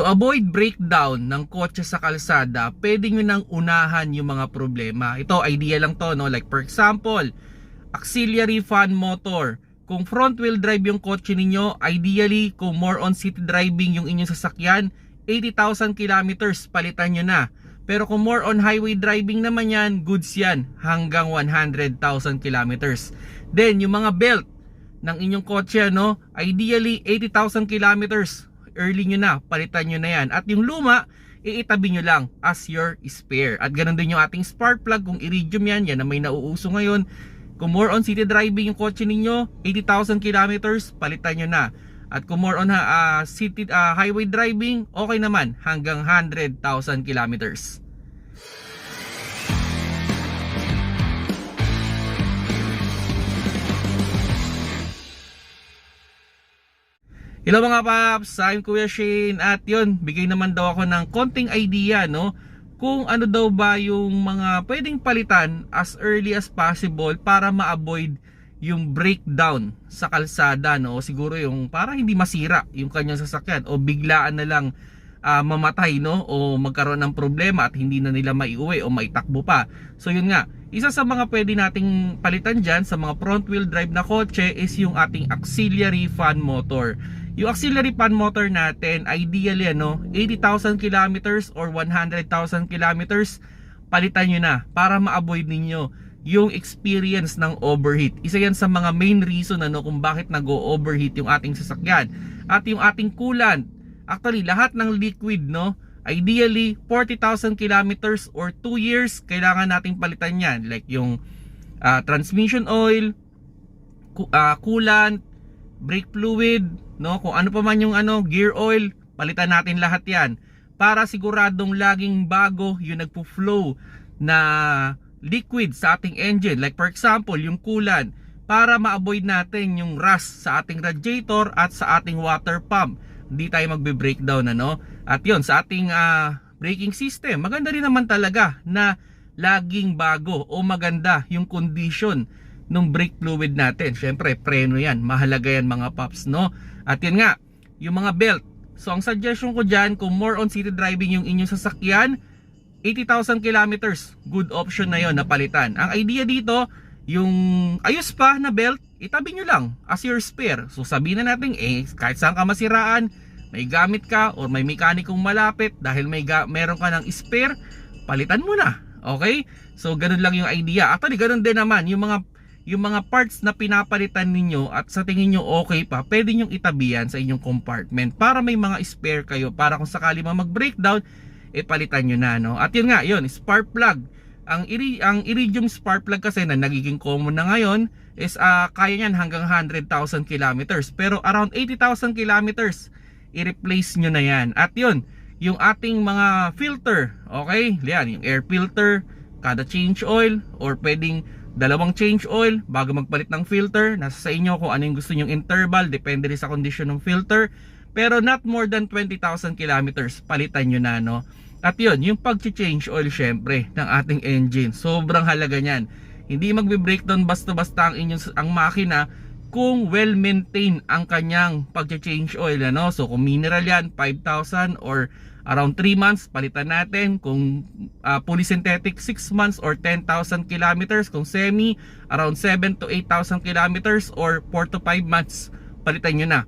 To avoid breakdown ng kotse sa kalsada, pwede nyo nang unahan yung mga problema. Ito, idea lang to, no? Like for example, auxiliary fan motor. Kung front wheel drive yung kotse ninyo, ideally, kung more on city driving yung inyong sasakyan, 80,000 kilometers, palitan nyo na. Pero kung more on highway driving naman yan, goods yan, hanggang 100,000 kilometers. Then, yung mga belt ng inyong kotse, no? Ideally, 80,000 kilometers, early nyo na, palitan nyo na yan. At yung luma, iitabi nyo lang as your spare. At ganun din yung ating spark plug, kung iridium yan, yan na may nauuso ngayon. Kung more on city driving yung kotse ninyo, 80,000 kilometers, palitan nyo na. At kung more on ah, city ah, highway driving, okay naman hanggang 100,000 kilometers. Hello mga paps, I'm Kuya Shane at yun, bigay naman daw ako ng konting idea no? Kung ano daw ba yung mga pwedeng palitan as early as possible para ma-avoid yung breakdown sa kalsada no? Siguro yung para hindi masira yung kanyang sasakyan o biglaan na lang ah, mamatay no? O magkaroon ng problema at hindi na nila maiuwi o maitakbo pa. So yun nga isa sa mga pwede nating palitan dyan sa mga front wheel drive na kotse is yung ating auxiliary fan motor yung auxiliary fan motor natin ideally ano 80,000 kilometers or 100,000 kilometers palitan nyo na para ma-avoid ninyo yung experience ng overheat. Isa yan sa mga main reason ano kung bakit nag-overheat yung ating sasakyan. At yung ating coolant, actually lahat ng liquid no, ideally 40,000 kilometers or 2 years kailangan nating palitan yan. Like yung ah, transmission oil, ah, coolant, brake fluid, no? Kung ano pa man yung ano, gear oil, palitan natin lahat 'yan para siguradong laging bago yung nagpo-flow na liquid sa ating engine. Like for example, yung coolant para ma-avoid natin yung rust sa ating radiator at sa ating water pump. Hindi tayo magbe-breakdown ano. At yon sa ating ah, braking system, maganda rin naman talaga na laging bago o maganda yung condition ng brake fluid natin. Syempre, preno yan. Mahalaga yan mga paps, no? At yun nga, yung mga belt. So, ang suggestion ko dyan, kung more on city driving yung inyong sasakyan, 80,000 kilometers, good option na yon na palitan. Ang idea dito, yung ayos pa na belt, itabi nyo lang as your spare. So, sabihin na natin, eh, kahit saan ka masiraan, may gamit ka or may mekanikong malapit dahil may meron ka ng spare, palitan mo na. Okay? So, ganun lang yung idea. Actually, ganun din naman, yung mga yung mga parts na pinapalitan ninyo at sa tingin nyo okay pa, pwede nyong itabi yan sa inyong compartment para may mga spare kayo para kung sakali man mag-breakdown, eh palitan nyo na. No? At yun nga, yun, spark plug. Ang, iri, ang iridium spark plug kasi na nagiging common na ngayon is ah, kaya niyan hanggang 100,000 kilometers. Pero around 80,000 kilometers, i-replace nyo na yan. At yun, yung ating mga filter, okay? Yan, yung air filter, kada change oil, or pwedeng dalawang change oil bago magpalit ng filter. Nasa sa inyo kung ano yung gusto nyong interval, depende rin sa condition ng filter. Pero not more than 20,000 kilometers, palitan nyo na, no? At yun, yung pag-change oil syempre ng ating engine, sobrang halaga niyan. Hindi magbe-breakdown basta-basta ang inyong ang makina kung well-maintained ang kanyang pag-change oil, ano? So kung mineral yan, 5,000 or around 3 months, palitan natin. Kung uh, polysynthetic, 6 months or 10,000 kilometers. Kung semi, around 7 to 8,000 kilometers or 4 to 5 months, palitan nyo na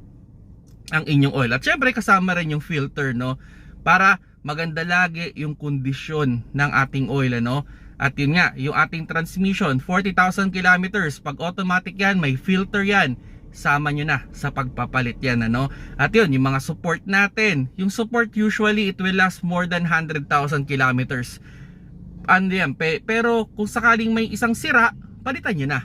ang inyong oil. At syempre kasama rin yung filter, no? Para maganda lagi yung kondisyon ng ating oil, ano? At yun nga, yung ating transmission, 40,000 kilometers. Pag automatic yan, may filter yan. Sama nyo na sa pagpapalit yan, ano? At yun, yung mga support natin. Yung support usually, it will last more than 100,000 kilometers. Ano yan? Pe- pero kung sakaling may isang sira, palitan nyo na.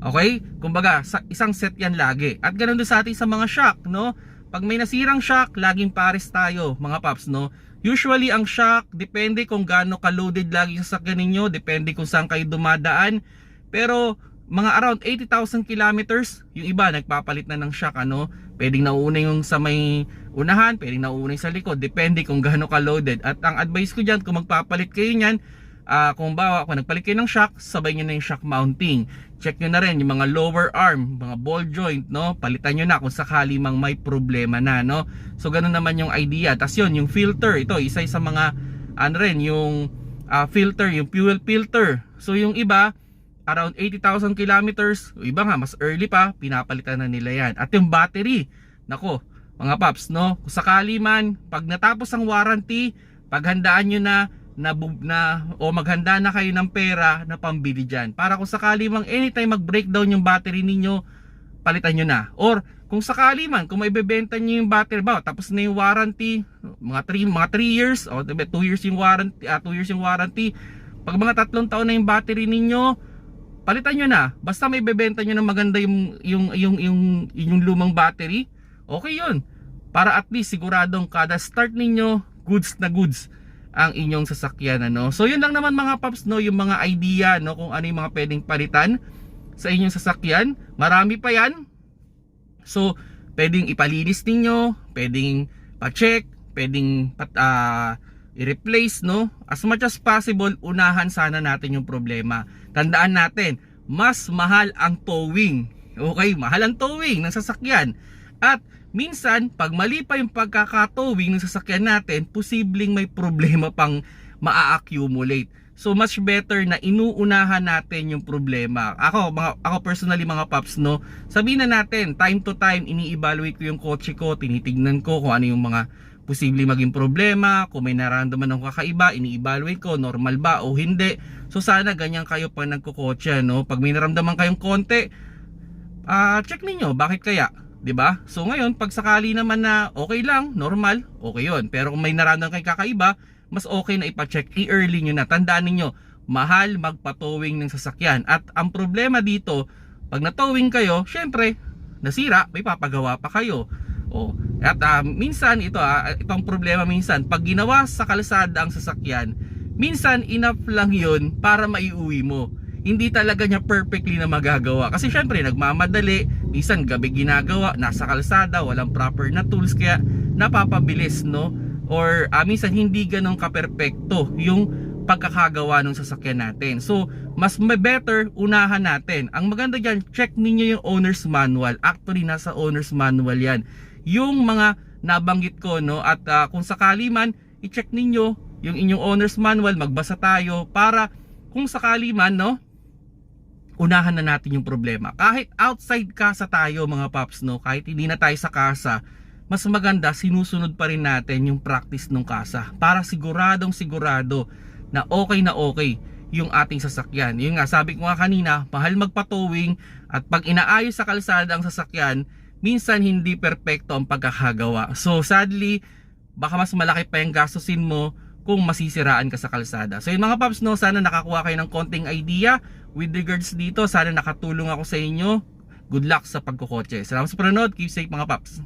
Okay? Kumbaga, sa isang set yan lagi. At ganun din sa ating sa mga shock, no? Pag may nasirang shock, laging pares tayo, mga paps, no? Usually, ang shock, depende kung gaano ka-loaded lagi sa sakyan ninyo, depende kung saan kayo dumadaan. Pero, mga around 80,000 kilometers, yung iba nagpapalit na ng shock, ano? Pwedeng nauuna yung sa may unahan, pwedeng nauuna sa likod, depende kung gaano ka-loaded. At ang advice ko dyan, kung magpapalit kayo niyan, Ah, kung bawa, kung nagpalit kayo ng shock, sabay nyo na yung shock mounting. Check nyo na rin yung mga lower arm, mga ball joint, no? Palitan nyo na kung sakali mang may problema na, no? So, ganun naman yung idea. Tapos yun, yung filter, ito, isa sa mga, ano rin, yung ah, filter, yung fuel filter. So, yung iba, around 80,000 kilometers, iba nga, mas early pa, pinapalitan na nila yan. At yung battery, nako, mga paps, no? Kung sakali man, pag natapos ang warranty, paghandaan nyo na, na, na o maghanda na kayo ng pera na pambili dyan. Para kung sakali mang anytime mag-breakdown yung battery ninyo, palitan nyo na. Or kung sakali man, kung may bebenta nyo yung battery, ba, tapos na yung warranty, mga 3 mga 3 years, o 2 years yung warranty, 2 years yung warranty. Pag mga tatlong taon na yung battery ninyo, palitan nyo na. Basta may bebenta nyo na maganda yung yung yung yung, yung lumang battery, okay 'yun. Para at least siguradong kada start ninyo, goods na goods ang inyong sasakyan ano. So yun lang naman mga paps no, yung mga idea no kung ano yung mga pwedeng palitan sa inyong sasakyan. Marami pa 'yan. So pwedeng ipalinis ninyo, pwedeng pa-check, pwedeng pat, ah, i-replace no. As much as possible, unahan sana natin yung problema. Tandaan natin, mas mahal ang towing. Okay, mahal ang towing ng sasakyan. At minsan, pag mali pa yung pagkakatowing ng sasakyan natin, posibleng may problema pang maa-accumulate. So much better na inuunahan natin yung problema. Ako, mga, ako personally mga paps no, sabihin na natin, time to time ini-evaluate ko yung kotse ko, tinitignan ko kung ano yung mga posibleng maging problema, kung may nararamdaman ng kakaiba, ini-evaluate ko, normal ba o hindi. So sana ganyan kayo pag nagkukotse, no? Pag may naramdaman kayong konti, ah check ninyo, bakit kaya? 'Di ba? So ngayon, pag sakali naman na okay lang, normal, okay 'yon. Pero kung may nararamdaman kayong kakaiba, mas okay na ipa-check i-early nyo na. Tandaan ninyo, mahal magpa-towing ng sasakyan. At ang problema dito, pag na-towing kayo, syempre, nasira, may papagawa pa kayo. O, at ah, minsan ito ah, itong problema minsan, pag ginawa sa kalsada ang sasakyan, minsan enough lang 'yun para maiuwi mo. Hindi talaga niya perfectly na magagawa. Kasi syempre nagmamadali, minsan gabi ginagawa, nasa kalsada, walang proper na tools kaya napapabilis, no? Or ah, minsan hindi ganun kaperpekto yung pagkakagawa ng sasakyan natin. So, mas may better unahan natin. Ang maganda diyan, check ninyo yung owner's manual. Actually, nasa owner's manual 'yan. Yung mga nabanggit ko no at ah, kung sakali man i-check ninyo yung inyong owner's manual, magbasa tayo para kung sakali man no unahan na natin yung problema. Kahit outside kasa tayo mga paps no, kahit hindi na tayo sa kasa, mas maganda sinusunod pa rin natin yung practice ng kasa para siguradong sigurado na okay na okay yung ating sasakyan. Yung nga sabi ko nga kanina, mahal magpatowing at pag inaayos sa kalsada ang sasakyan, minsan hindi perpekto ang pagkakagawa. So sadly, baka mas malaki pa yung gastusin mo kung masisiraan ka sa kalsada. So yun mga paps no, sana nakakuha kayo ng konting idea with regards dito. Sana nakatulong ako sa inyo. Good luck sa pagkukotse. Salamat sa panonood. Keep safe mga paps.